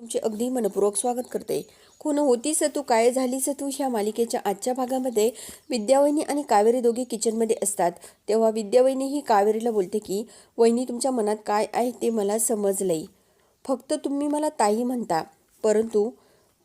तुमचे अगदी मनपूर्वक स्वागत करते. कोण होतीस तू काय झालीस तू ह्या मालिकेच्या आजच्या भागामध्ये विद्यावहिनी आणि कावेरी दोघे किचनमध्ये असतात. तेव्हा विद्यावहिनी ही कावेरीला बोलते की वहिनी तुमच्या मनात काय आहे ते मला समजलंय. फक्त तुम्ही मला ताई म्हणता. परंतु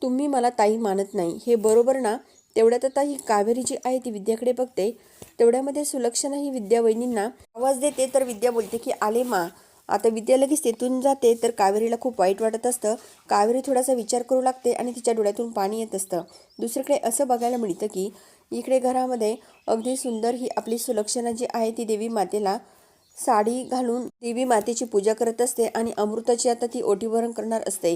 तुम्ही मला ताई मानत नाही. हे बरोबर ना? तेवढ्यात आता ही कावेरी जी आहे ती विद्याकडे बघते. तेवढ्यामध्ये सुलक्षणा ही विद्यावहिनींना आवाज देते. तर विद्या बोलते की आले मा. आता विद्या लगेच तेथून जाते तर कावेरीला खूप वाईट वाटत असतं. कावेरी थोडासा विचार करू लागते आणि तिच्या डोळ्यातून पाणी येत असतं. दुसरीकडे असं बघायला मिळतं की इकडे घरामध्ये अगदी सुंदर ही आपली सुलक्षणा जी आहे ती देवी मातेला साडी घालून देवी मातेची पूजा करत असते आणि अमृताची आता ती ओटीभरण करणार असते.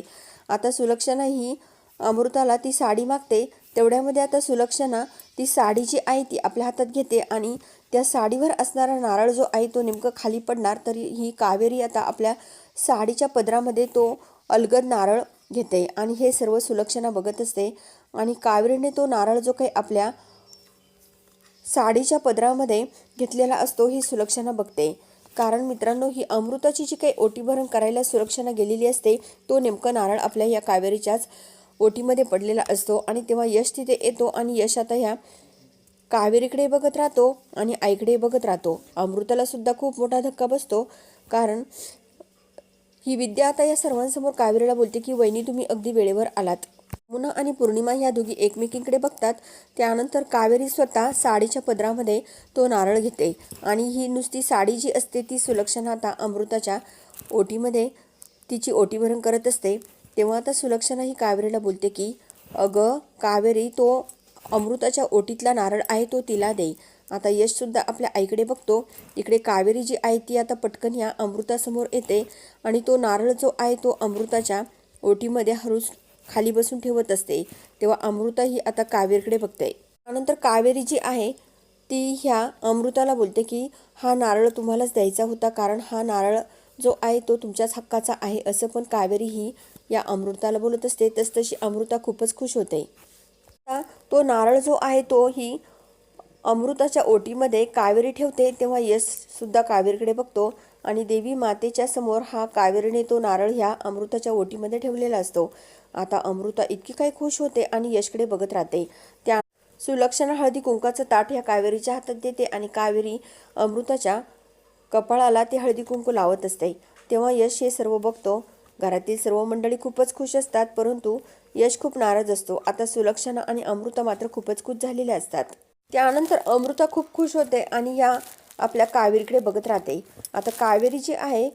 आता सुलक्षणा ही अमृताला ती साडी मागते तेवढ्यामध्ये आता सुलक्षणा ती साडी जी आहे ती आपल्या हातात घेते आणि त्या साडीवर असणारा नारळ जो आहे तो नेमकं खाली पडणार तरी ही कावेरी आता आपल्या साडीच्या पदरामध्ये तो अलगद नारळ घेते आणि हे सर्व सुलक्षणा बघत असते. आणि कावेरीने तो नारळ जो काही आपल्या साडीच्या पदरामध्ये घेतलेला असतो ही सुलक्षणा बघते. कारण मित्रांनो ही अमृताची जी काही ओटीभरण करायला सुलक्षणा गेलेली असते तो नेमकं नारळ आपल्या या कावेरीच्याच ओटीमध्ये पडलेला असतो आणि तेव्हा यश तिथे येतो आणि यश आता ह्या कावेरीकडे बघत राहतो आणि आईकडे बघत राहतो. अमृताला सुद्धा खूप मोठा धक्का बसतो कारण ही विद्या आता या सर्वांसमोर कावेरीला बोलते की वहिनी तुम्ही अगदी वेळेवर आलात. मुना आणि पौर्णिमा ह्या दोघी एकमेकींकडे बघतात. त्यानंतर कावेरी स्वतः साडीच्या पदरामध्ये तो नारळ घेते आणि ही नुसती साडी जी असते ती सुलक्षणा आता अमृताच्या ओटीमध्ये तिची ओटीभरण करत असते. तेव्हा आता सुलक्षणा ही कावेरीला बोलते की अगं कावेरी तो अमृताच्या ओटीतला नारळ आहे तो तिला दे आता यशसुद्धा आपल्या आईकडे बघतो. इकडे कावेरी जी आहे ती आता पटकन ह्या अमृतासमोर येते आणि तो नारळ जो आहे तो अमृताच्या ओटीमध्ये हळूच खाली बसून ठेवत असते. तेव्हा अमृता ही आता कावेरीकडे बघते. त्यानंतर कावेरी जी आहे ती ह्या अमृताला बोलते की हा नारळ तुम्हालाच द्यायचा होता कारण हा नारळ जो आहे तो तुमच्याच हक्काचा आहे असं पण कावेरी ही या अमृताला बोलत असते. तस तशी अमृता खूपच खुश होते. आता तो नारळ जो आहे तो ही अमृताच्या ओटीमध्ये कावेरी ठेवते तेव्हा यश सुद्धा कावेरीकडे बघतो आणि देवी मातेच्या समोर हा कावेरीने तो नारळ ह्या अमृताच्या ओटीमध्ये ठेवलेला असतो. आता अमृता इतकी काही खुश होते आणि यशकडे बघत राहते. त्या सुलक्षणा हळदी कुंकाचं ताट ह्या कावेरीच्या हातात देते आणि कावेरी अमृताच्या कपाळाला ते हळदी कुंकू लावत असते. तेव्हा यश हे सर्व बघतो. घरातील सर्व मंडळी खूपच खुश असतात परंतु यश खूप नाराज असतो. आता सुलक्षणा आणि अमृता मात्र खूपच खुश झालेल्या असतात. त्यानंतर अमृता खूप खुश होते आणि या आपल्या कावेरीकडे बघत राहते. आता कावेरी जी आहे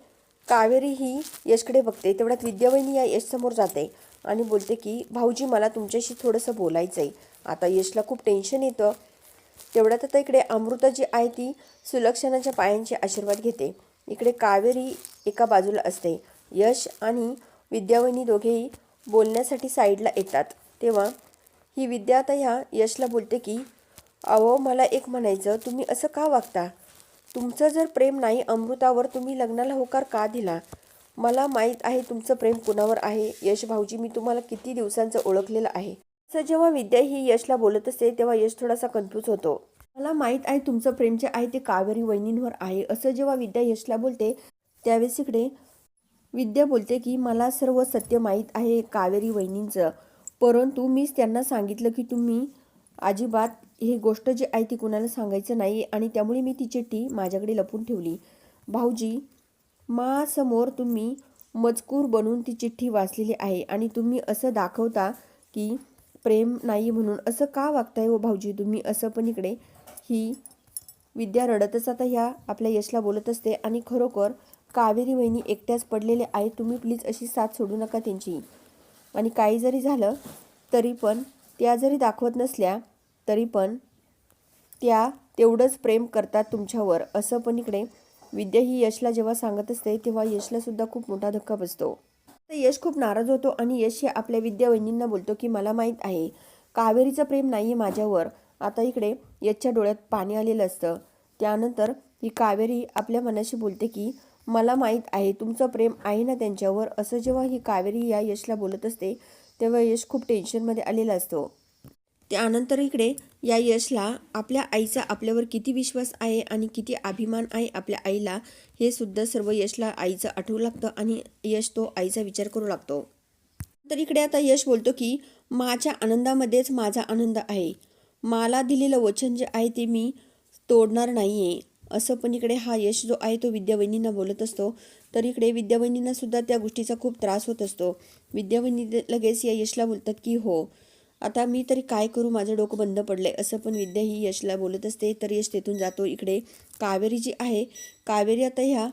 कावेरी ही यशकडे बघते. तेवढ्यात विद्यावहिनी या यशसमोर जाते आणि बोलते की भाऊजी मला तुमच्याशी थोडंसं बोलायचं आहे आता यशला खूप टेन्शन येतं. तेवढ्यात आता इकडे अमृता जी आहे ती सुलक्षणाच्या पायांचे आशीर्वाद घेते. इकडे कावेरी एका बाजूला असते. यश आणि विद्यावहिनी दोघेही बोलण्यासाठी साईडला येतात. तेव्हा ही विद्या आता ह्या यशला बोलते की अहो मला एक म्हणायचं तुम्ही असं का वागता? तुमचं जर प्रेम नाही अमृतावर तुम्ही लग्नाला होकार का दिला? मला माहीत आहे तुमचं प्रेम कुणावर आहे. यश भाऊजी मी तुम्हाला किती दिवसांचं ओळखलेलं आहे. असं जेव्हा विद्या ही यशला बोलत असते तेव्हा यश थोडासा कन्फ्यूज होतो. मला माहीत आहे तुमचं प्रेम जे आहे ते कावेरी वहिनींवर आहे. असं जेव्हा विद्या यशला बोलते त्यावेळेस इकडे विद्या बोलते की मला सर्व सत्य माहीत आहे कावेरी वहिनींचं. परंतु मीच त्यांना सांगितलं की तुम्ही अजिबात ही गोष्ट जी आहे ती कुणाला सांगायचं नाही आणि त्यामुळे मी ती चिठ्ठी माझ्याकडे लपून ठेवली. भाऊजी मासमोर तुम्ही मजकूर बनून ती चिठ्ठी वाचलेली आहे आणि तुम्ही असं दाखवता की प्रेम नाही म्हणून. असं का वागताय हो भाऊजी तुम्ही? असं पण इकडे ही विद्या रडतच आता ह्या आपल्या यशला बोलत असते आणि खरोखर कावेरी वहिनी एकट्याच पडलेले आहेत. तुम्ही प्लीज अशी साथ सोडू नका त्यांची. आणि काही जरी झालं तरी पण त्या जरी दाखवत नसल्या तरी पण त्या तेवढंच प्रेम करतात तुमच्यावर. असं पण इकडे विद्या ही यशला जेव्हा सांगत असते तेव्हा यशलासुद्धा खूप मोठा धक्का बसतो. तर यश खूप नाराज होतो आणि यश हे आपल्या विद्या वहिनींना बोलतो की मला माहीत आहे कावेरीचं प्रेम नाही आहे माझ्यावर. आता इकडे यशच्या डोळ्यात पाणी आलेलं असतं. त्यानंतर ही कावेरी आपल्या मनाशी बोलते की मला माहीत आहे तुमचं प्रेम आहे ना त्यांच्यावर. असं जेव्हा ही कावेरी या यशला बोलत असते तेव्हा यश खूप टेन्शनमध्ये आलेला असतो. त्यानंतर इकडे या यशला आपल्या आईचा आपल्यावर किती विश्वास आहे आणि किती अभिमान आहे आपल्या आईला हे सुद्धा सर्व यशला आईचं आठवू लागतं आणि यश तो आईचा विचार करू लागतो. तर इकडे आता यश बोलतो की माझ्या आनंदामध्येच माझा आनंद आहे. मला दिलेलं वचन जे आहे ते मी तोडणार नाही आहे असं पण इकडे हा यश जो आहे तो विद्यावहिनींना बोलत असतो. तर इकडे विद्यावहिनींना सुद्धा त्या गोष्टीचा खूप त्रास होत असतो. विद्यावहिनी लगेच या यशला बोलतात की हो आता मी तरी काय करू? माझं डोकं बंद पडलं आहे असं पण विद्या ही यशला बोलत असते. तर यश तेथून जातो इकडे. कावेरी जी आहे कावेरी आता ह्या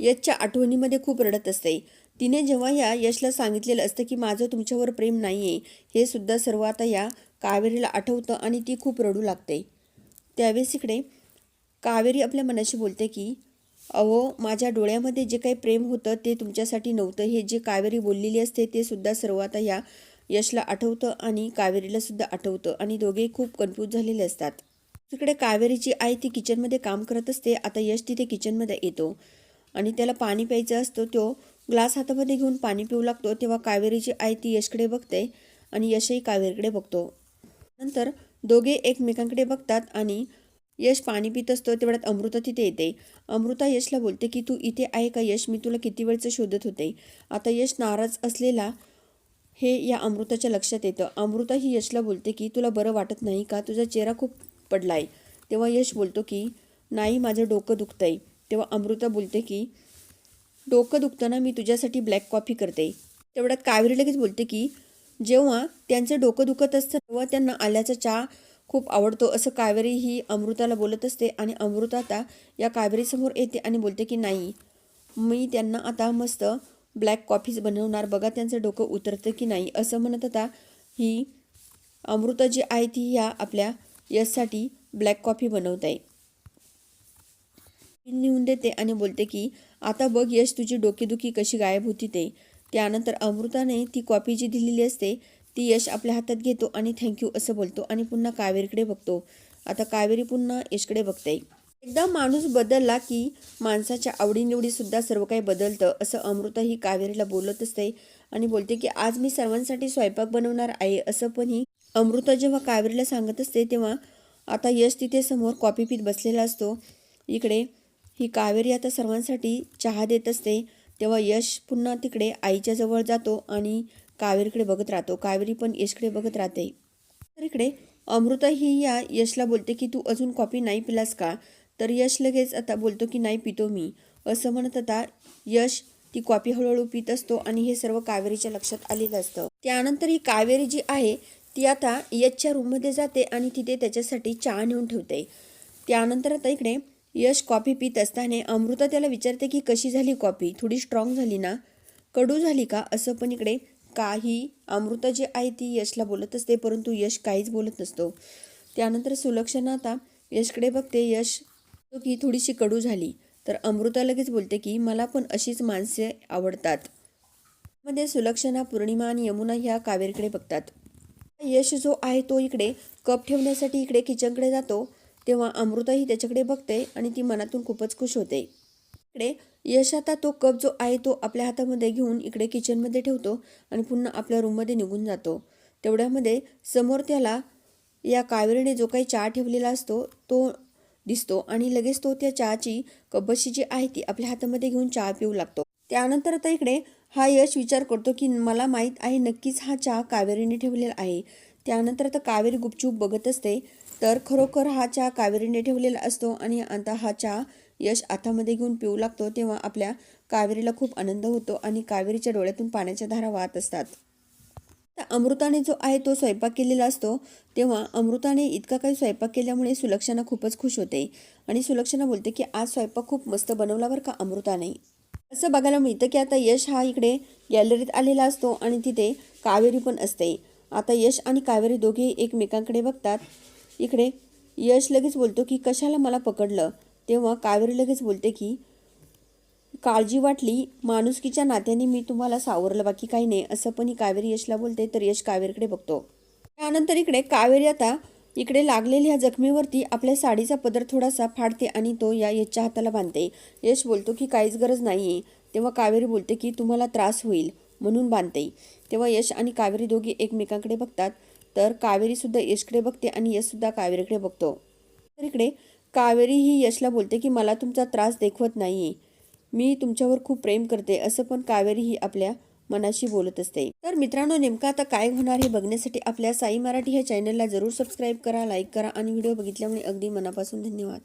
यशच्या आठवणीमध्ये खूप रडत असते. तिने जेव्हा ह्या यशला सांगितलेलं असतं की माझं तुमच्यावर प्रेम नाही आहे हे सुद्धा सर्व आता या कावेरीला आठवतं आणि ती खूप रडू लागते. त्यावेळेस इकडे कावेरी आपल्या मनाशी बोलते की अहो माझ्या डोळ्यामध्ये जे काही प्रेम होतं ते तुमच्यासाठी नव्हतं. हे जे कावेरी बोललेली असते ते सुद्धा सर्व आता या यशला आठवतं आणि कावेरीला सुद्धा आठवतं. आणि दोघे खूप कन्फ्यूज झालेले असतात. तिकडे कावेरीची आई ती किचनमध्ये काम करत असते. आता यश तिथे किचनमध्ये येतो. आणि त्याला पाणी प्यायचं असतं. तो ग्लास हातामध्ये घेऊन पाणी पिऊ लागतो. तेव्हा कावेरीची आई ती यशकडे बघते आणि यशही कावेरीकडे बघतो. नंतर दोघे एकमेकांकडे बघतात आणि यश पाणी पित असतो. तेवढ्यात अमृता तिथे येते. अमृता यशला बोलते की तू इथे आहे का यश? मी तुला किती वेळचं शोधत होते. आता यश नाराज असलेला हे या अमृताच्या लक्षात येतं. अमृता ही यशला बोलते की तुला बरं वाटत नाही का? तुझा चेहरा खूप पडला आहे तेव्हा यश बोलतो की नाही माझं डोकं दुखतंय. तेव्हा अमृता बोलते की डोकं दुखताना मी तुझ्यासाठी ब्लॅक कॉफी करते. तेवढ्यात कावेरी लगेच बोलते की जेव्हा त्यांचं डोकं दुखत असतं तेव्हा त्यांना आल्याचा चहा खूप आवडतो. असं कावेरी ही अमृताला बोलत असते आणि अमृता आता या कावेरीसमोर येते आणि बोलते की नाही मी त्यांना आता मस्त ब्लॅक कॉफीज बनवणार. बघा त्यांचं डोकं उतरतं की नाही असं म्हणत आता ही अमृता जी आहे ती ह्या आपल्या यशसाठी ब्लॅक कॉफी बनवत आहे लिहून देते आणि बोलते की आता बघ यश तुझी डोकेदुखी कशी गायब होती ते. त्यानंतर अमृताने ती कॉपी जी दिलेली असते ती यश आपल्या हातात घेतो आणि थँक्यू असं बोलतो आणि पुन्हा कावेरीकडे बघतो. आता कावेरी पुन्हा यशकडे बघते एकदा माणूस बदलला की माणसाच्या आवडीनिवडीसुद्धा सर्व काही बदलतं असं अमृता ही कावेरीला बोलत असते आणि बोलते की आज मी सर्वांसाठी स्वयंपाक बनवणार आहे असं पण ही अमृता जेव्हा कावेरीला सांगत असते तेव्हा आता यश तिथे समोर कॉपी पीत बसलेला असतो. इकडे ही कावेरी आता सर्वांसाठी चहा देत असते. तेव्हा यश पुन्हा तिकडे आईच्या जवळ जातो आणि कावेरीकडे बघत राहतो. कावेरी पण यशकडे बघत राहते. तर इकडे अमृता ही या यशला बोलते की तू अजून कॉपी नाही पिलास का? तर यश लगेच आता बोलतो की नाही पितो मी. असं म्हणत आता यश ती कॉफी हळूहळू पित असतो आणि हे सर्व कावेरीच्या लक्षात आलेलं असतं. त्यानंतर ही कावेरी जी आहे ती आता यशच्या रूममध्ये जाते आणि तिथे त्याच्यासाठी चहा नेऊन ठेवते. त्यानंतर आता इकडे यश कॉफी पित असताना अमृता त्याला विचारते की कशी झाली कॉफी थोडी स्ट्रॉंग झाली ना? कडू झाली का? असं पण इकडे काही अमृता जी आहे ती यशला बोलत असते परंतु यश काहीच बोलत नसतो. त्यानंतर सुलक्षणा आता यशकडे बघते यश की थोडीशी कडू झाली. तर अमृता लगेच बोलते की मला पण अशीच माणसे आवडतात. मध्ये सुलक्षणा पौर्णिमा आणि यमुना ह्या कावेरीकडे बघतात. यश जो आहे तो इकडे कप ठेवण्यासाठी इकडे किचनकडे जातो. तेव्हा अमृताही त्याच्याकडे बघते आणि ती मनातून खूपच खुश होते. इकडे यश आता तो कप जो आहे तो आपल्या हातामध्ये घेऊन इकडे किचनमध्ये ठेवतो आणि पुन्हा आपल्या रूममध्ये निघून जातो. तेवढ्यामध्ये समोर त्याला या कावेरीने जो काही चहा ठेवलेला असतो तो दिसतो आणि लगेच तो त्या चहाची कबशी जी आहे ती आपल्या हातामध्ये घेऊन चहा पिऊ लागतो. त्यानंतर आता इकडे हा यश विचार करतो की मला माहीत आहे नक्कीच हा चहा कावेरीने ठेवलेला आहे. त्यानंतर आता कावेरी गुपचूप बघत असते. तर खरोखर हा चहा कावेरीने ठेवलेला असतो आणि आता हा चहा यश हातामध्ये घेऊन पिऊ लागतो तेव्हा आपल्या कावेरीला खूप आनंद होतो आणि कावेरीच्या डोळ्यातून पाण्याच्या धारा वाहत असतात. अमृताने जो आहे तो स्वयंपाक केलेला असतो. तेव्हा अमृताने इतका काही स्वयंपाक केल्यामुळे सुलक्षणा खूपच खुश होते. आणि सुलक्षणा बोलते की आज स्वयंपाक खूप मस्त बनवला बरं का अमृताने. असं बघायला मिळतं की आता यश हा इकडे गॅलरीत आलेला असतो आणि तिथे कावेरी पण असते. आता यश आणि कावेरी दोघे एकमेकांकडे बघतात. इकडे यश लगेच बोलतो की कशाला मला पकडलं? तेव्हा कावेरी लगेच बोलते की काळजी वाटली माणुसकीच्या नात्याने मी तुम्हाला सावरलं बाकी काही नाही. असं पण ही कावेरी यशला बोलते तर यश कावेरीकडे बघतो. त्यानंतर इकडे कावेरी आता इकडे लागलेल्या जखमीवरती आपल्या साडीचा पदर थोडासा फाडते आणि तो या यशच्या हाताला बांधते. यश बोलतो की काहीच गरज नाही आहे तेव्हा कावेरी बोलते की तुम्हाला त्रास होईल म्हणून बांधते. तेव्हा यश आणि कावेरी दोघी एकमेकांकडे बघतात. तर कावेरीसुद्धा यशकडे बघते आणि यशसुद्धा कावेरीकडे बघतो. तर इकडे कावेरी ही यशला बोलते की मला तुमचा त्रास देखवत नाही आहे मी तुमच्यावर खूप प्रेम करते असं पण कावेरी ही आपल्या मनाशी बोलत असते. तर मित्रांनो नेमकं आता काय होणार हे बघण्यासाठी आपल्या साई मराठी ह्या चॅनलला जरूर सबस्क्राईब करा लाईक करा आणि व्हिडिओ बघितल्यामुळे अगदी मनापासून धन्यवाद.